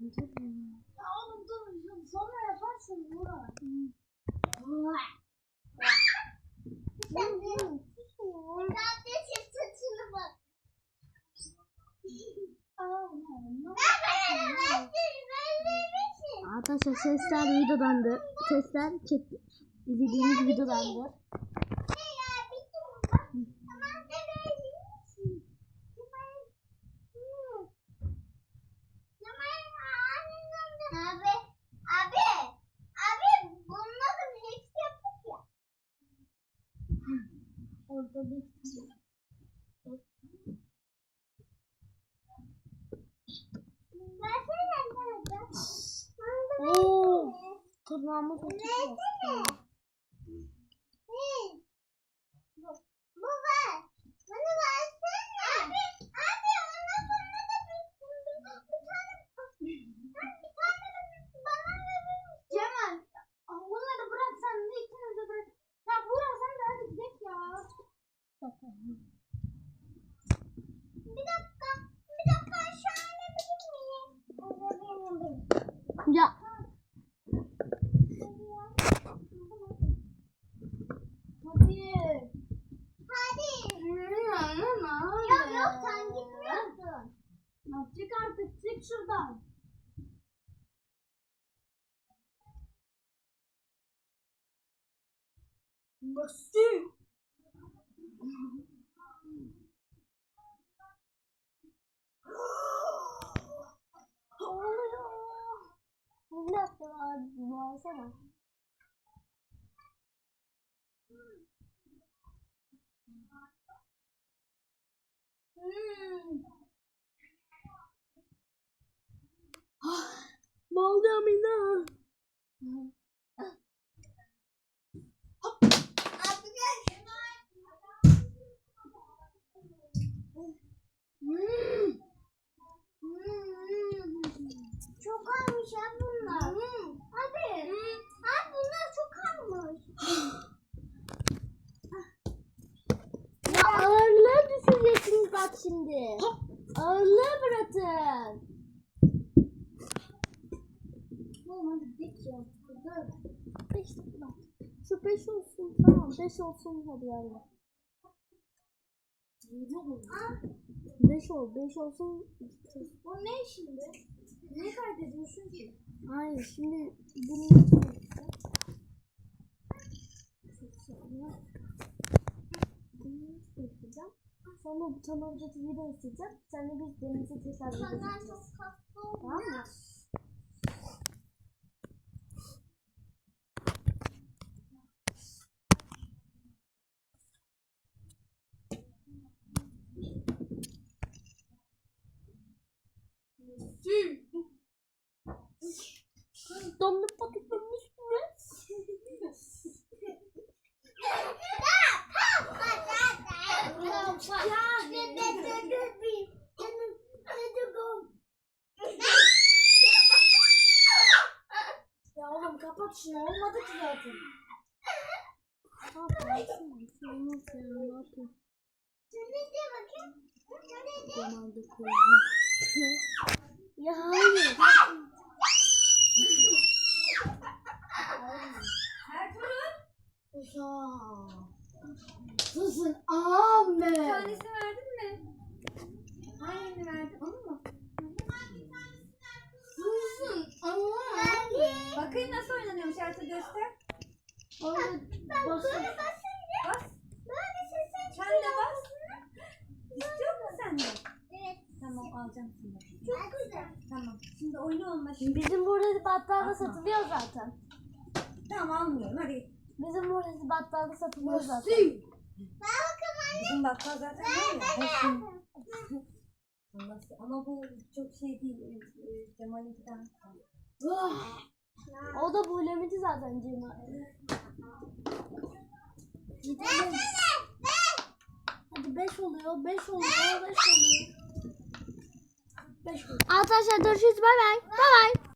Ya oğlum dur sonra yaparsın Murat. Arkadaşlar sesler videodandı. Sesler çek izlediğimiz videodandı. Orada bir? Oo. Tırnağımı Versene. Hey. Bu, bu ver. Bana versene. Abi, abi ona bana da bir, bir, bir tane, ben bir tane de bana verir misin? Cemal. Bunları bırak sen de ikiniz de bırak. Ya Burak sen de hadi gidelim ya. Bir dakika, bir dakika aşağı inebilir miyim? Benim, benim. Ya Hadi. Hadi. Yok Yok sen gitmiyorsun. Çık artık çık şuradan. Nasıl? ne oluyor? Ne yaptın abi? Bağırsana. Hmm. Oldu Amina? Hmm. Çok almış ya bunlar. Abi. Abi bunlar çok almış. Ya ağırlığı düşüreceksiniz bak şimdi. Ağırlığı bırakın. Oğlum hadi dik ya. Beş bak. Şu beş olsun tamam beş olsun hadi yani. Beş ol beş olsun. O ne şimdi? Ne kaydediyorsun ki? Hayır şimdi bunu yapacağım. Bunu isteyeceğim. Sonra bu tamamcı video isteyeceğim. Sen de biz denize tekrar çok olmuş. Tamam mı? Ya oğlum kapat şunu olmadı ki zaten. Ya ne yapayım? Damarda koydum. Susun Ahmet. tanesini verdin mi? Hangisini verdin? Onu mu? Susun Ahmet. Bakayım nasıl oynanıyormuş artık göster. Orada basın. Bas. Sen de bas. İstiyor musun sen de? Tamam alacağım şimdi. Çok güzel. Tamam. Şimdi oyunu olma şimdi. Bizim burada Atma. satılıyor zaten. Tamam almıyorum hadi. Bizim burada battalda satılıyor zaten. Sil. Bizim bakkal zaten var ya. Olsun. Allah se- Ama bu çok şey değil. e, e, Cemal'inkinden. Ah. O da bu limiti zaten Cemal. Hadi 5 oluyor, 5 oluyor, 5 oluyor. 5 oluyor. Arkadaşlar görüşürüz. Bay bay. Bay bay.